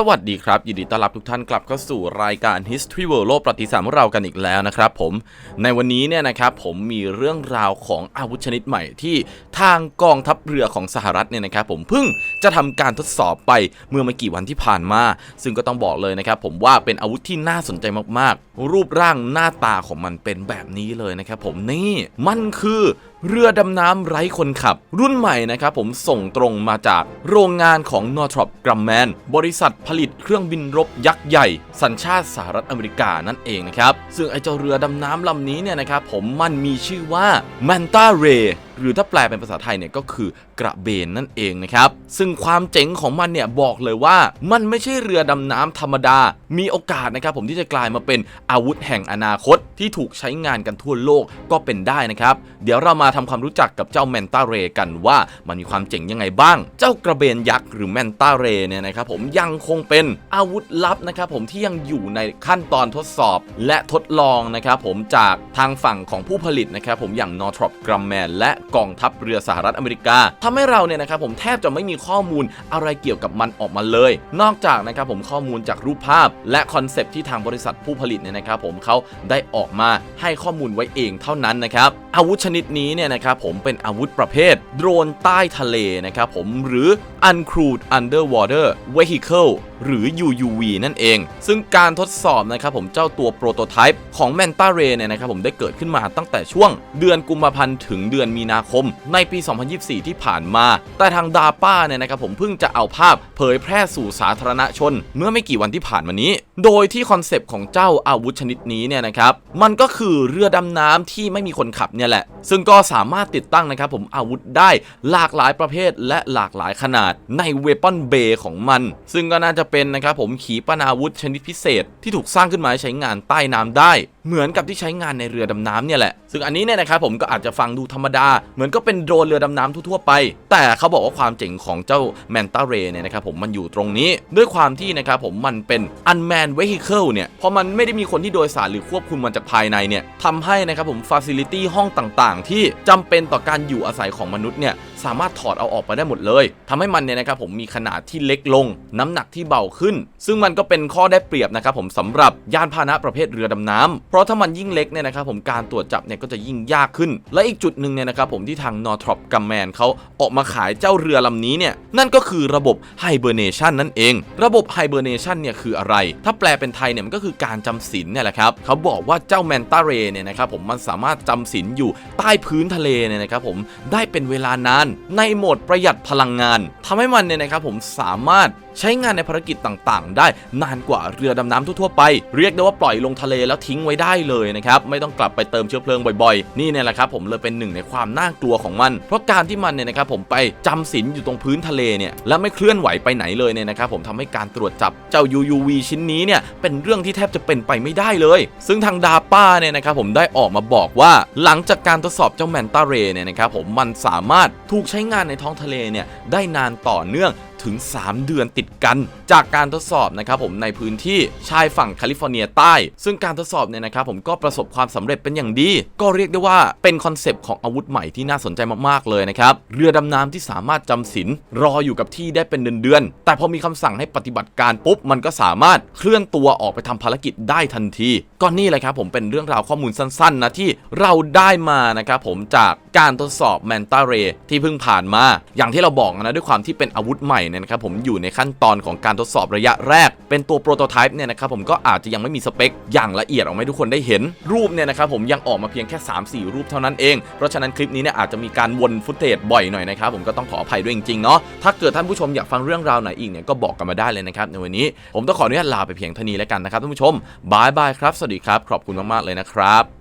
สวัสดีครับ ยินดีต้อนรับทุกท่านกลับเข้าสู่รายการ History World โลกประวัติศาสตร์ของเรากันอีกแล้วนะครับผมในวันนี้เนี่ยนะครับผมมีเรื่องราวของอาวุธชนิดใหม่ที่ทางกองทัพเรือของสหรัฐเนี่ยนะครับผมเพิ่งจะทำการทดสอบไปเมื่อไม่กี่วันที่ผ่านมา ซึ่งก็ต้องบอกเลยนะครับผมว่าเป็นอาวุธที่น่าสนใจมากๆ รูปร่างหน้าตาของมันเป็นแบบนี้เลยนะครับผมนี่มันคือเรือดำน้ำไร้คนขับ รุ่นใหม่นะครับผมส่งตรงมาจากโรงงานของ Northrop Grumman บริษัทผลิตเครื่องบินรบยักษ์ใหญ่ สัญชาติสหรัฐอเมริกานั่นเองนะครับ ซึ่งไอเจ้าเรือดำน้ำลำนี้เนี่ยนะครับผมมันมีชื่อว่า Manta Ray หรือถ้าแปลเป็นภาษาไทยเนี่ยก็คือกระเบนนั่นเองนะครับ ซึ่งความเจ๋งของมันเนี่ยบอกเลยว่ามันไม่ใช่เรือดำน้ำธรรมดา มีโอกาสนะครับผมที่จะกลายมาเป็นอาวุธแห่งอนาคตที่ถูกใช้งานกันทั่วโลกก็เป็นได้นะครับ เดี๋ยวเรามาทำความรู้จักกับเจ้าแมนตาเรกันว่ามันมีความเจ๋งยังไงบ้าง เจ้ากระเบนยักษ์หรือแมนตาเรเนี่ยนะครับผมยังคงเป็นอาวุธลับนะครับผมที่ยังอยู่ในขั้นตอนทดสอบ และทดลองนะครับผมจากทางฝั่งของผู้ผลิตนะครับผมอย่าง Northrop Grumman และกองทัพเรือสหรัฐอเมริกาทำให้เราเนี่ยนะครับผมแทบจะไม่มีข้อมูลอะไรเกี่ยวกับมันออกมาเลย นอกจากนะครับผมข้อมูลจากรูปภาพ และคอนเซปต์ที่ทางบริษัทผู้ผลิตเนี่ยนะครับผมเขาได้ออกมาให้ข้อมูลไว้เองเท่านั้นนะครับอาวุธชนิดนี้เนี่ยนะครับผมเป็นอาวุธประเภท โดรนใต้ทะเลนะครับผมหรือ uncrewed underwater vehicle หรือ UUV นั่นเอง ซึ่งการทดสอบนะครับผมเจ้าตัวโปรโตไทป์ของ Manta Ray เนี่ยนะครับผมได้เกิดขึ้นมาตั้งแต่ช่วงเดือนกุมภาพันธ์ถึงเดือนมีนาคม ในปี 2024 ที่ผ่านมา แต่ทางดาป้าเนี่ยนะครับผมเพิ่งจะเอาภาพเผยแพร่สู่สาธารณชน เมื่อไม่กี่วันที่ผ่านมานี้ โดยที่คอนเซปต์ของเจ้าอาวุธชนิดนี้เนี่ยนะครับมันก็คือเรือดำน้ำที่ไม่มีคนขับเนี่ยแหละ ซึ่งก็สามารถติดตั้งนะครับผมอาวุธได้หลากหลายประเภทและหลากหลายขนาดในเวปอนเบย์ของมัน ซึ่งก็น่าจะเป็นนะครับผมขีปนาวุธชนิดพิเศษ ที่ถูกสร้างขึ้นมาใช้งานใต้น้ำได้ เหมือนกับที่ใช้งานในเรือดำน้ำเนี่ยแหละ ซึ่งอันนี้เนี่ยนะครับผมก็อาจจะฟังดูธรรมดา เหมือนก็เป็นโดรนเรือดำน้ำทั่วๆไป แต่เขาบอกว่าความเจ๋งของเจ้าแมนตาเรเนี่ยนะครับผมมันอยู่ตรงนี้ ด้วยความที่นะครับผมมันเป็น unmanned vehicle เนี่ยพอมันไม่ได้มีคนที่โดยสารหรือควบคุมมันจากภายในเนี่ยทำให้นะครับผม facility ห้องต่างๆ ที่จำเป็นต่อการอยู่อาศัยของมนุษย์เนี่ยสามารถถอดเอาออกไปได้หมดเลยทำให้มันเนี่ยนะครับผมมีขนาดที่เล็กลง น้ำหนักที่เบาขึ้น ซึ่งมันก็เป็นข้อได้เปรียบนะครับผมสำหรับยานพาหนะประเภทเรือดำน้ำเพราะถ้ามันยิ่งเล็กเนี่ยนะครับผมการตรวจจับเนี่ยก็จะยิ่งยากขึ้น และอีกจุดหนึ่งเนี่ยนะครับผมที่ทาง Northrop Grumman เขาออกมาขายเจ้าเรือลำนี้เนี่ยนั่นก็คือระบบ Hibernation นั่นเอง ระบบ Hibernation เนี่ยคืออะไร ถ้าแปลเป็นไทยเนี่ยมันก็คือการจำศีลเนี่ยแหละครับเขาบอกว่าเจ้า Manta Ray เนี่ยนะครับผมมันสามารถจำศีลอยู่ใต้พื้นทะเลเนี่ยนะครับผมได้เป็นเวลานานในโหมดประหยัดพลังงานทำให้มันเนี่ยนะครับผมสามารถใช้งานในภารกิจต่างๆ ได้นานกว่าเรือดำน้ำทั่วๆไป เรียกได้ว่าปล่อยลงทะเลแล้วทิ้งไว้ได้เลยนะครับไม่ต้องกลับไปเติมเชื้อเพลิงบ่อยๆ นี่เนี่ยแหละครับผมเลยเป็นหนึ่งในความน่ากลัวของมัน เพราะการที่มันเนี่ยนะครับผมไปจำศีลอยู่ตรงพื้นทะเลเนี่ยและไม่เคลื่อนไหวไปไหนเลยเนี่ยนะครับผมทำให้การตรวจจับเจ้า UUV ชิ้นนี้เนี่ยเป็นเรื่องที่แทบจะเป็นไปไม่ได้เลย ซึ่งทางดาป้าเนี่ยนะครับผมได้ออกมาบอกว่า หลังจากการทดสอบเจ้าแมนตาเรเนี่ยนะครับผมมันสามารถถููกใช้งานในท้องทะเลเนี่ยได้นานต่อเนื่อง ถึง 3 เดือนติดกัน จากการทดสอบนะครับผมในพื้นที่ชายฝั่งแคลิฟอร์เนียใต้ ซึ่งการทดสอบเนี่ยนะครับผมก็ประสบความสำเร็จเป็นอย่างดี ก็เรียกได้ว่าเป็นคอนเซปต์ของอาวุธใหม่ที่น่าสนใจมากๆเลยนะครับ เรือดำน้ำที่สามารถจำศีลรออยู่กับที่ได้เป็นเดือนๆแต่พอมีคำสั่งให้ปฏิบัติการปุ๊บมันก็สามารถเคลื่อนตัวออกไปทำภารกิจได้ทันทีก็นี่แหละครับผมเป็นเรื่องราวข้อมูลสั้นๆนะที่เราได้มานะครับผมจากการทดสอบแมนตาเรที่เพิ่งผ่านมา อย่างที่เราบอกนะด้วยความที่เป็นอาวุธใหม่เนี่ยนะครับผมอยู่ในขั้นตอนของการทดสอบระยะแรก เป็นตัวโปรโตไทป์เนี่ยนะครับผมก็อาจจะยังไม่มีสเปค อย่างละเอียดออกมาให้ทุกคนได้เห็นรูปเนี่ยนะครับผมยังออกมาเพียงแค่ 3-4 รูปเท่านั้นเอง เพราะฉะนั้นคลิปนี้เนี่ยอาจจะมีการวนฟุตเทจบ่อยหน่อยนะครับผมก็ต้องขออภัยด้วยจริงๆเนาะถ้าเกิดท่านผู้ชมอยากฟังเรื่องราวไหนอีกเนี่ยก็บอกกันมาได้เลยนะครับในวันนี้ผมต้องขออนุญาตลาไปเพียงเท่านี้แล้วกันนะครับท่านผู้ชมบายบายครับสวัสดีครับขอบคุณมากๆเลยนะครับ